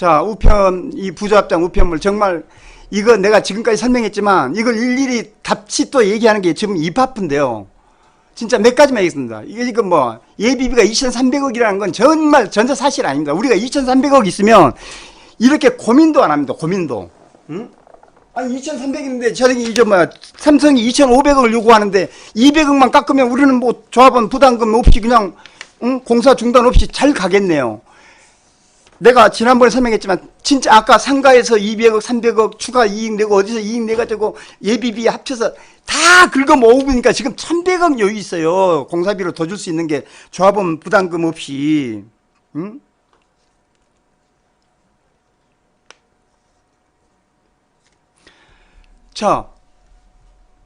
자, 우편, 이 부조합장 우편물 정말 이거 내가 지금까지 설명했지만 이걸 일일이 답치 또 얘기하는 게 지금 입하프인데요. 진짜 몇 가지만 얘기했습니다. 이게 지금 뭐 예비비가 2,300억이라는 건 정말 전혀 사실 아닙니다. 우리가 2,300억 있으면 이렇게 고민도 안 합니다. 고민도. 응? 아니 2,300인데 저기 이제 뭐 삼성이 2,500억을 요구하는데 200억만 깎으면 우리는 뭐 조합원 부담금 없이 그냥 응? 공사 중단 없이 잘 가겠네요. 내가 지난번에 설명했지만 진짜 아까 상가에서 200억, 300억 추가 이익 내고 어디서 이익 내가지고 예비비 합쳐서 다 긁어 모으니까 지금 1100억 여유 있어요. 공사비로 더 줄 수 있는 게 조합원 부담금 없이. 응? 자,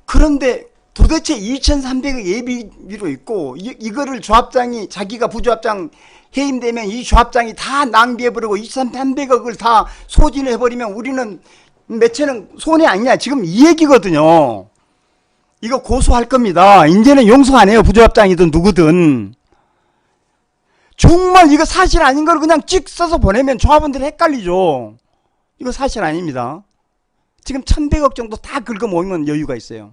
그런데 도대체 2,300억 예비비로 있고 이, 이거를 조합장이 자기가 부조합장 해임되면 이 조합장이 다 낭비해버리고 2,300억을 다 소진해버리면 우리는 매체는 손해 아니냐 지금 이 얘기거든요. 이거 고소할 겁니다. 이제는 용서 안 해요 부조합장이든 누구든. 정말 이거 사실 아닌 걸 그냥 찍 써서 보내면 조합원들이 헷갈리죠. 이거 사실 아닙니다. 지금 1100억 정도 다 긁어 모으면 여유가 있어요.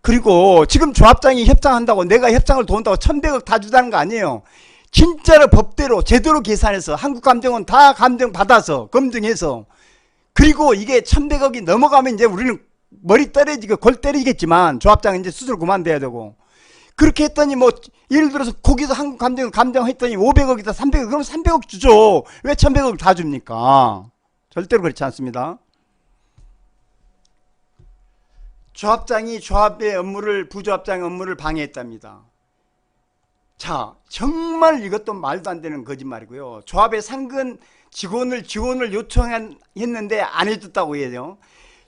그리고 지금 조합장이 협상한다고 내가 협상을 도운다고 1100억 다 주다는 거 아니에요. 진짜로 법대로 제대로 계산해서 한국감정원 다 감정 받아서 검증해서 그리고 이게 1100억이 넘어가면 이제 우리는 머리 떨어지고 골 때리겠지만 조합장 이제 수술 그만둬야 되고 그렇게 했더니 뭐 예를 들어서 거기서 한국 감정 감정했더니 500억이다 300억 그럼 300억 주죠. 왜 1100억 다 줍니까? 절대로 그렇지 않습니다. 조합장이 조합의 업무를 부조합장의 업무를 방해했답니다. 자, 정말 이것도 말도 안 되는 거짓말이고요. 조합의 상근 직원을 지원을 요청했는데 안 해줬다고 해요.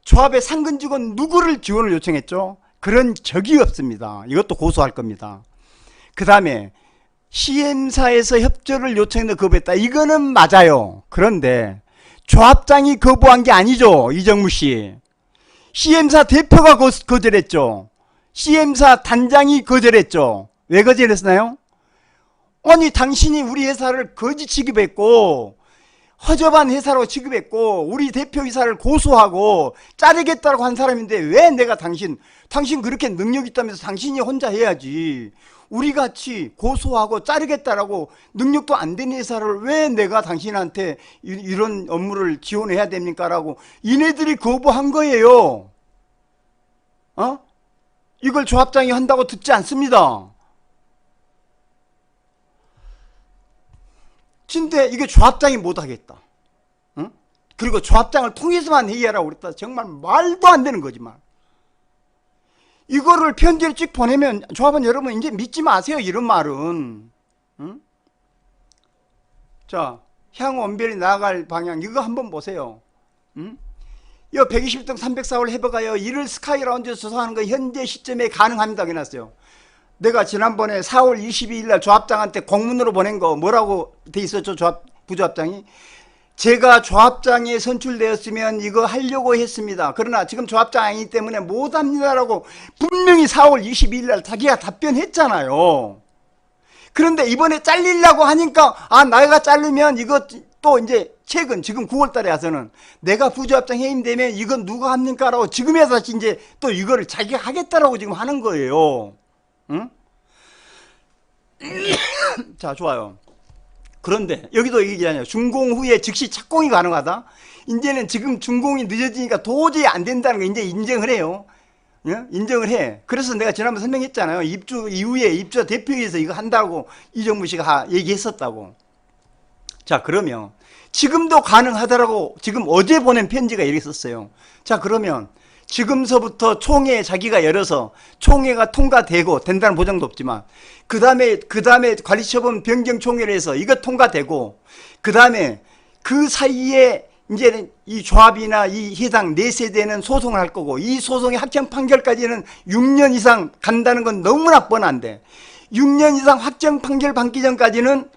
조합의 상근 직원 누구를 지원을 요청했죠? 그런 적이 없습니다. 이것도 고소할 겁니다. 그 다음에 시엠사에서 협조를 요청했는데 거부했다. 이거는 맞아요. 그런데 조합장이 거부한 게 아니죠. 이정무 씨. CM사 대표가 거, 거절했죠. CM사 단장이 거절했죠. 왜 거절했나요? 아니 당신이 우리 회사를 거짓 취급했고 허접한 회사로 취급했고 우리 대표이사를 고소하고 자르겠다고 한 사람인데 왜 내가 당신 당신 그렇게 능력 있다면서 당신이 혼자 해야지 우리 같이 고소하고 자르겠다라고 능력도 안 되는 회사를 왜 내가 당신한테 이- 이런 업무를 지원해야 됩니까라고 이네들이 거부한 거예요. 어? 이걸 조합장이 한다고 듣지 않습니다. 근데 이게 조합장이 못하겠다. 응? 그리고 조합장을 통해서만 회의하라고 그랬다. 정말 말도 안 되는 거지만. 이거를 편지를 찍 보내면 조합원 여러분 이제 믿지 마세요. 이런 말은. 응? 자, 향후 원별이 나아갈 방향 이거 한번 보세요. 응? 이 120등 304월 해봐가요. 이를 스카이라운드 조사하는 거 현재 시점에 가능합니다. 해놨어요. 내가 지난번에 4월 22일 날 조합장한테 공문으로 보낸 거 뭐라고 돼 있었죠? 조합, 부조합장이. 제가 조합장에 선출되었으면 이거 하려고 했습니다. 그러나 지금 조합장 아니기 때문에 못 합니다라고 분명히 4월 22일 날 자기가 답변했잖아요. 그런데 이번에 잘리려고 하니까 아 내가 자르면 이거 또 이제 최근 지금 9월 달에 와서는 내가 부조합장 해임되면 이건 누가 합니까라고 지금에서 이제 또 이거를 자기가 하겠다라고 지금 하는 거예요. 응? 자, 좋아요. 그런데 여기도 얘기하냐. 준공 후에 즉시 착공이 가능하다. 이제는 지금 준공이 늦어지니까 도저히 안 된다는 거 이제 인정을 해요. 예? 인정을 해. 그래서 내가 지난번 설명했잖아요. 입주 이후에 입주 대표회에서 이거 한다고 이정무 씨가 하- 얘기했었다고. 자, 그러면 지금도 가능하다라고 지금 어제 보낸 편지가 이렇게 썼어요. 자, 그러면 지금서부터 총회 자기가 열어서 총회가 통과되고 된다는 보장도 없지만 그 다음에 그 다음에 관리처분 변경 총회를 해서 이거 통과되고 그 다음에 그 사이에 이제는 이 조합이나 이 해당 네 세대는 소송을 할 거고 이 소송의 확정 판결까지는 6년 이상 간다는 건 너무나 뻔한데 6년 이상 확정 판결 받기 전까지는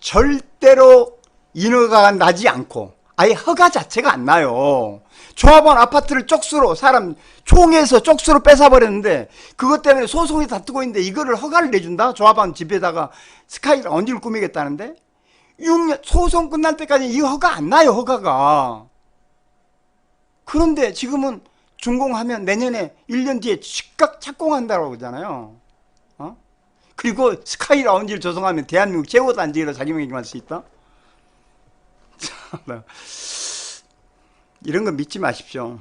절대로 인허가가 나지 않고 아예 허가 자체가 안 나요. 조합원 아파트를 쪽수로 사람 총에서 쪽수로 뺏어버렸는데 그것 때문에 소송이 다투고 있는데 이거를 허가를 내준다? 조합원 집에다가 스카이를 언제를 꾸미겠다는데? 6년 소송 끝날 때까지 이 허가 안 나요 허가가 그런데 지금은 준공하면 내년에 1년 뒤에 즉각 착공한다고 그러잖아요 어? 그리고 스카이 라운지를 조성하면 대한민국 최고 단지로 자기 명의만 할 수 있다. 이런 거 믿지 마십시오